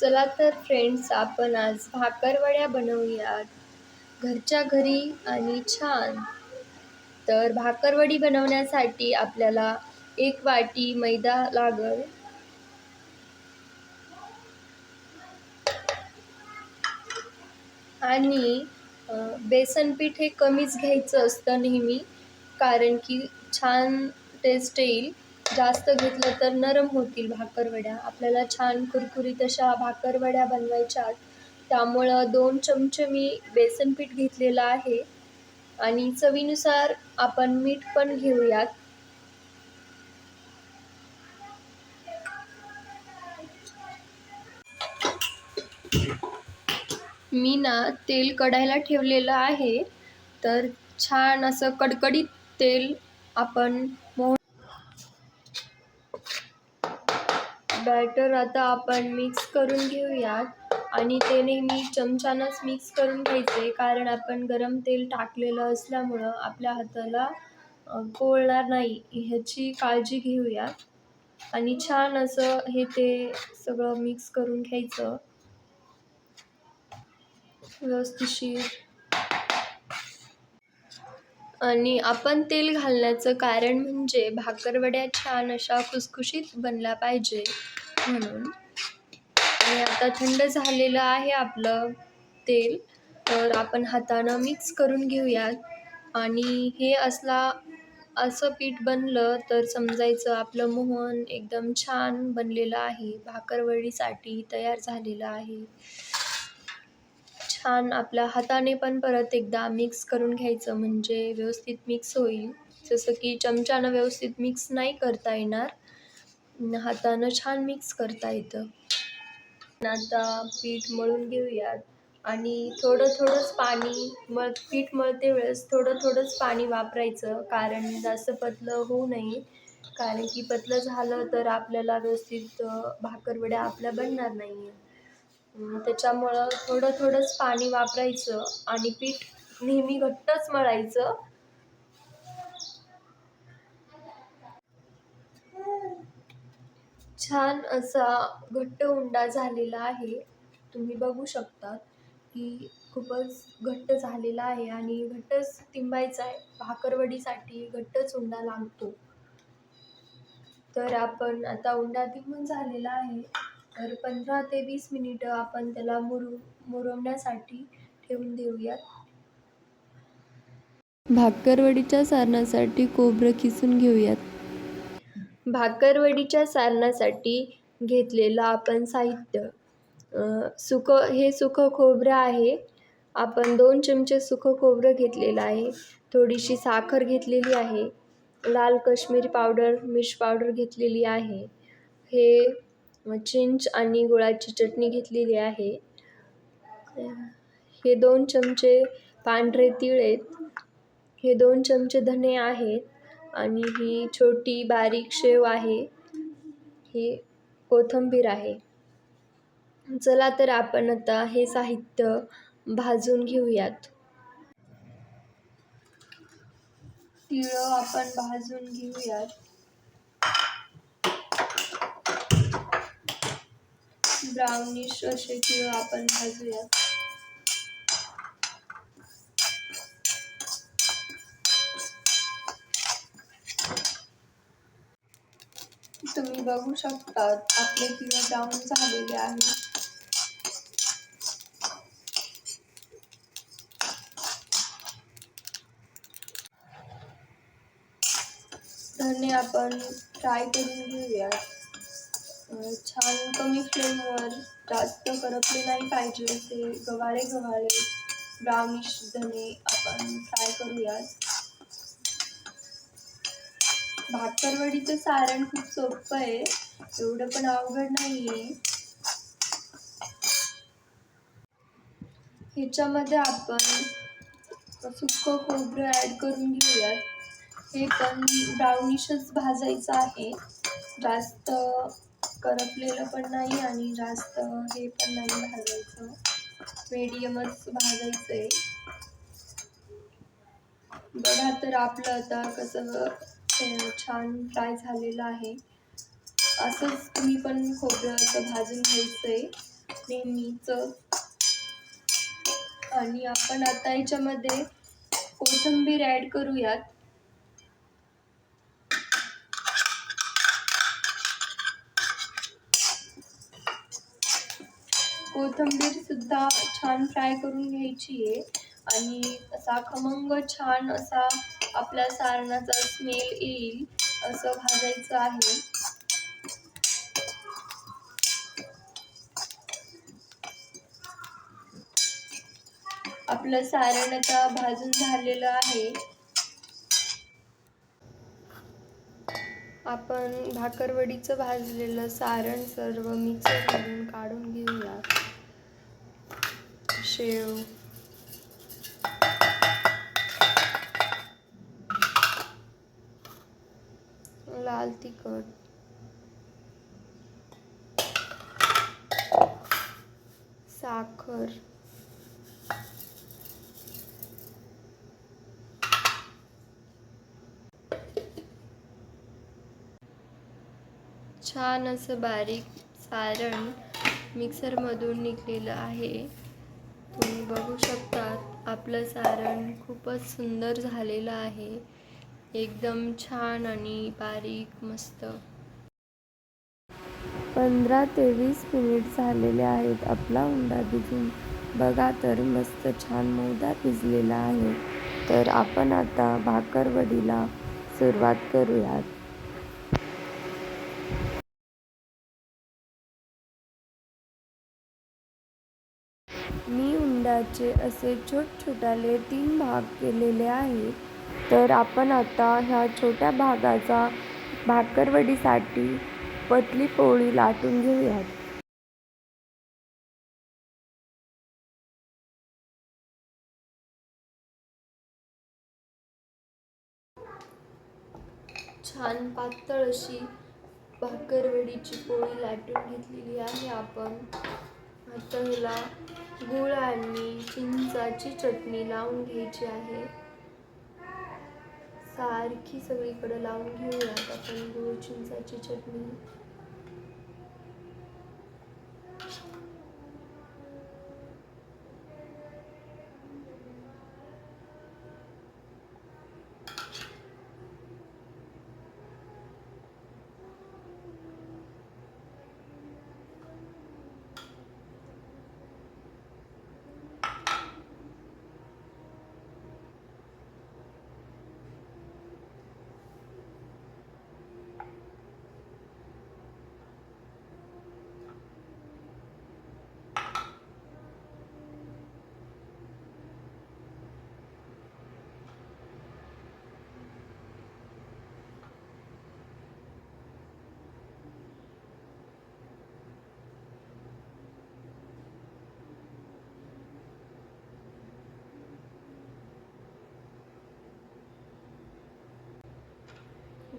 चला तर फ्रेंड्स आपण आज भाकरवड्या बनवूयात. घरच्या घरी आणि छान. तर भाकरवडी बनवण्यासाठी आपल्याला एक वाटी मैदा लागल. आणि बेसन पीठ हे कमीच घ्यायचं असतं नेहमी कारण की छान टेस्ट येईल. जास्त घेतलं तर नरम होतील भाकरवड्या. आपल्याला छान कुरकुरीत अशा भाकरवड्या बनवायच्या त्यामुळं दोन चमचे मी बेसन पीठ घेतलेलं आहे. आणि चवीनुसार आपण मीठ पण घेऊयात. मी ना तेल कढायला ठेवलेलं आहे. तर छान असं कडकडीत तेल आपण बॅटर आता आपण मिक्स करून घेऊयात. आणि ते नेहमी चमच्यानंच मिक्स करून घ्यायचे कारण आपण गरम तेल टाकलेलं असल्यामुळं आपल्या हाताला अ, पोळणार नाही. ह्याची काळजी घेऊयात. आणि छान असं हे ते सगळं मिक्स करून घ्यायचं. व्यवस्थिशीर आणि आपण तेल घालण्याचं कारण म्हणजे भाकरवड्या छान अशा खुसखुशीत बनल्या पाहिजे म्हणून. आणि आता थंड झालेलं आहे आपलं तेल तर आपण हातानं मिक्स करून घेऊयात. आणि हे असला असं पीठ बनलं तर समजायचं आपलं मोहन एकदम छान बनलेलं आहे. भाकरवडीसाठी तयार झालेलं आहे. छान आपल्या हाताने पण परत एकदा मिक्स करून घ्यायचं म्हणजे व्यवस्थित मिक्स होईल. जसं की चमच्यानं व्यवस्थित मिक्स नाही करता येणार हातानं छान मिक्स करता येतं. आता पीठ मळून घेऊयात. आणि थोडं थोडंच पाणी मळ पीठ मळते वेळेस थोडं थोडंच पाणी वापरायचं कारण जास्त पतलं होऊ नये. कारण की पतलं झालं तर आपल्याला व्यवस्थित भाकरवड्या आपल्या बनणार नाही अं, त्याच्यामुळं थोडं थोडंच पाणी वापरायचं आणि पीठ नेहमी घट्टच मळायचं. छान असा घट्ट उंडा झालेला आहे. तुम्ही बघू शकता की खूपच घट्ट झालेला आहे आणि घट्टच तिंबायचा आहे. भाकरवडीसाठी घट्टच उंडा लागतो. तर आपण आता उंडा तिंबून झालेला आहे. तर पंधरा ते वीस मिनिटं आपण त्याला मुरू मुरवण्यासाठी ठेवून देऊयात. भाकरवडीच्या सारणासाठी खोबरं किसून घेऊयात. भाकरवडीच्या सारणासाठी घेतलेलं आपण साहित्य. सुकं हे सुकं खोबरं आहे. आपण दोन चमचे सुकं खोबरं घेतलेलं आहे. थोडीशी साखर घेतलेली आहे. लाल कश्मीरी पावडर मिर्च पावडर घेतलेली आहे. हे चिंच आणि गुळाची चटणी घेतलेली आहे. हे दोन चमचे पांढरे तीळ आहेत. हे दोन चमचे धने आहेत आणि ही छोटी बारीक शेव आहे. ही कोथिंबीर आहे. चला तर आपण आता हे साहित्य भाजून घेऊयात. तिळं आपण भाजून घेऊयात. ब्राउनिश असे किंवा आपण भाजूया. तुम्ही बघू शकता आपले किंवा ब्राऊन झालेले आहे. धने आपण फ्राय करून घेऊयात. छान कमी फ्लेमवर जास्त करपले नाही पाहिजे असे गव्हाळे गव्हाळे ब्राउनिश धने आपण फ्राय करूयात. भाकरवडीचं सारण खूप सोपं आहे एवढं पण अवघड नाही आहे ह्याच्यामध्ये आपण सुकं खोबरं ॲड करून घेऊयात. हे पण ब्राउनिशच भाजायचं आहे. जास्त करपलेलं पण नाही आणि जास्त हे पण नाही भाजायचं. मीडियमच भाजायचं आहे बघा तर आपलं आता कसं छान फ्राय झालेलं आहे. असंच तुम्ही पण खोबरं असं भाजून घ्यायचं आहे नेहमीचं. आणि आपण आता याच्यामध्ये कोथिंबीर ॲड करूयात. कोथिंबीर सुद्धा छान फ्राय करून घ्यायची आहे. आणि असा खमंग छान असा आपल्या सारणाचा स्मेल येईल असं भाजायचं आहे. आपलं सारण आता भाजून झालेलं आहे. आपण भाकरवडीचं भाजलेलं सारण सर्व मिक्सर करून काढून घेऊया शेव लाल तिखट. साखर. छान असं बारीक सारण मिक्सरमधून निघलेलं आहे. बघू शकतात. आपलं सारण खूपच सुंदर झालेलं आहे. एकदम छान आणि बारीक मस्त. पंधरा ते वीस मिनिट झालेले आहेत आपला उंडा भिजून. बघा तर मस्त छान मौदा भिजलेला आहे. तर आपण आता भाकरवडीला सुरुवात करूयात. उंडाचे असे छोटछोटाले तीन भाग केलेले आहेत. तर आपण आता ह्या छोट्या भागाचा भाकरवडीसाठी पतली पोळी लाटून घेऊयात. छान पातळ अशी भाकरवडीची पोळी लाटून घेतलेली आहे आपण. आता हिला गुळ आणि चिंचाची चटणी लावून घ्यायची आहे. सारखी सगळीकडे लावून घेऊयात आपण गुळ चिंचाची चटणी.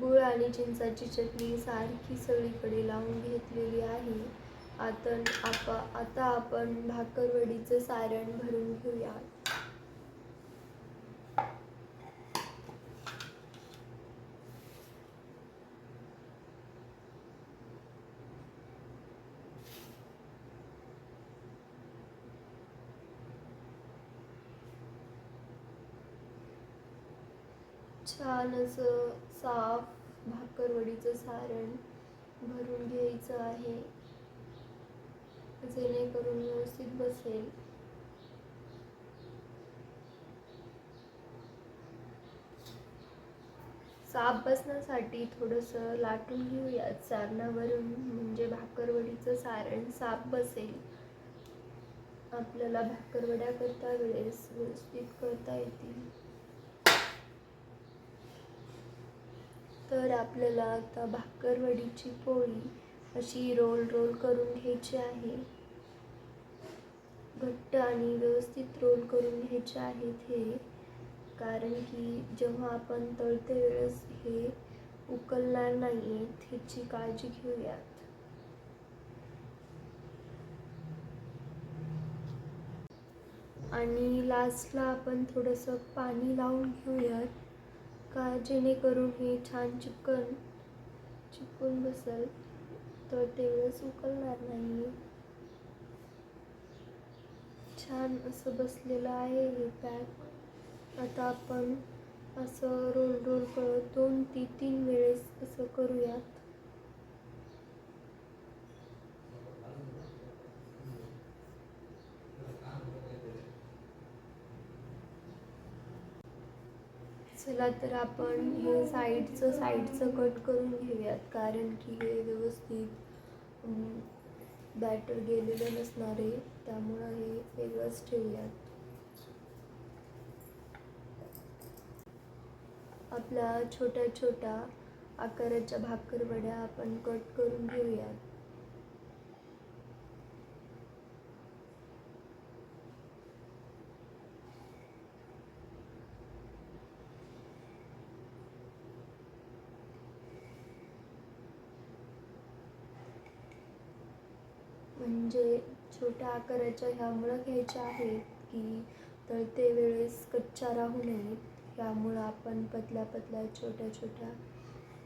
गुळ आणि चिंचाची चटणी सारखी सगळीकडे लावून घेतलेली आहे. आता आपा आता आपण भाकरवडीचं सारण भरून घेऊया. छान असं साफ भाकरवडीचं सारण भरून घ्यायचं आहे. जेणेकरून व्यवस्थित बसेल. साफ बसण्यासाठी थोडंसं लाटून घेऊयात सारणावरून म्हणजे भाकरवडीचं सारण साफ बसेल. आपल्याला भाकरवड्या करता वेळेस व्यवस्थित करता येतील. तर आपल्याला आता भाकरवडीची पोळी अशी रोल रोल करून घ्यायची आहे. घट्ट आणि व्यवस्थित रोल करून घ्यायचे आहेत हे. कारण की जेव्हा आपण तळते वेळेस हे उकलणार नाही आहेत ह्याची काळजी घेऊयात. आणि लास्टला आपण थोडंसं पाणी लावून घेऊयात. का जेणेकरून हे छान चिकन चिकून बसेल तर तेवढंच उकलणार नाही. छान असं बसलेलं आहे हे पॅक आता आपण असं रोल रोल करत दोन ती तीन वेळेस असं करूयात. चला तर आपण हे साईडचं साईडचं कट करून घेऊयात. कारण की हे व्यवस्थित बॅटर गेलेलं नसणार आहे. त्यामुळं हे वेगळंच ठेवूयात. आपला छोट्या छोट्या आकाराच्या भाकरवड्या आपण कट करून घेऊयात. म्हणजे छोट्या आकाराच्या ह्यामुळं घ्यायच्या आहेत की तळते वेळेस कच्च्या राहू नये ह्यामुळं आपण पतल्या पतल्या छोट्या छोट्या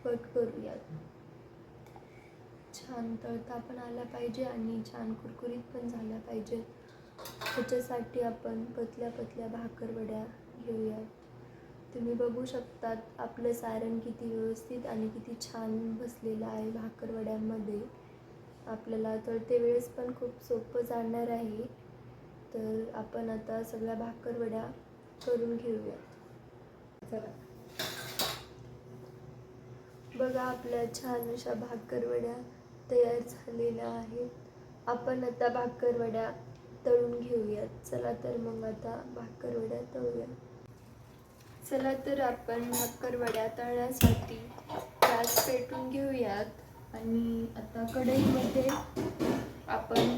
कट करूयात. छान तळता पण आला पाहिजे आणि छान कुरकुरीत पण झाल्या पाहिजे. त्याच्यासाठी आपण पतल्या पतल्या भाकरवड्या घेऊयात. तुम्ही बघू शकतात आपलं सारण किती व्यवस्थित आणि किती छान बसलेलं आहे भाकरवड्यांमध्ये. आपल्याला तर ते वेळेस पण खूप सोपं जाणार आहे. तर आपण आता सगळ्या भाकरवड्या करून घेऊया. चला. बघा आपल्या छान अशा भाकरवड्या तयार झालेल्या आहेत. आपण आता भाकरवड्या तळून घेऊयात चला तर मग आता भाकरवड्या तळूया. चला तर आपण भाकरवड्या तळण्यासाठी गॅस पेटून घेऊयात. आणि आता कढईमध्ये आपण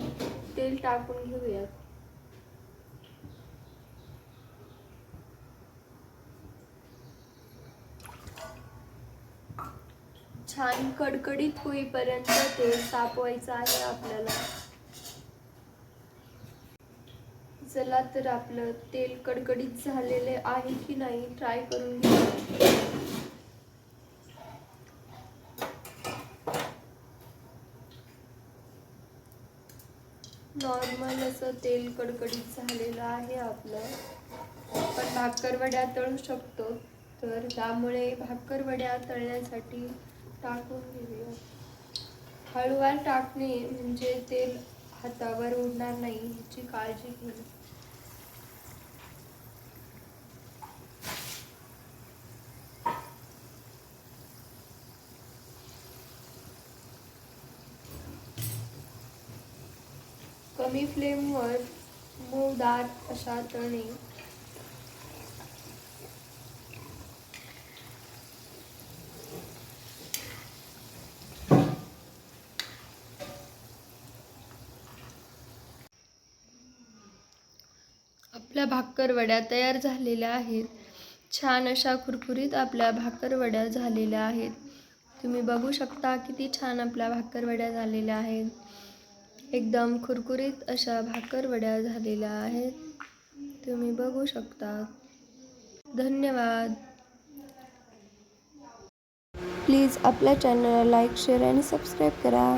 तेल टाकून घेऊयात. छान कडकडीत होईपर्यंत तेल तापवायचं आहे आपल्याला. चला तर आपलं तेल कडकडीत झालेले आहे की नाही ट्राय करून घेऊ नॉर्मल असं तेल कडकडीत झालेलं आहे आपलं. आपण भाकरवड्या तळू शकतो. तर त्यामुळे भाकरवड्या तळण्यासाठी टाकून घेऊया. हळूवार टाकणे म्हणजे तेल हातावर उडणार नाही याची काळजी घ्या. कमी फ्लेमवर मऊदार अशा तळणे आपल्या भाकरवड्या तयार झालेल्या आहेत. छान अशा कुरकुरीत आपल्या भाकरवड्या झालेल्या आहेत. तुम्ही बघू शकता किती छान आपल्या भाकरवड्या झालेल्या आहेत. एकदम कुरकुरीत अशा भाकरवड्या झालेल्या आहेत. तुम्ही बघू शकता. धन्यवाद. प्लीज आपल्या चॅनलला लाईक शेअर आणि सबस्क्राईब करा.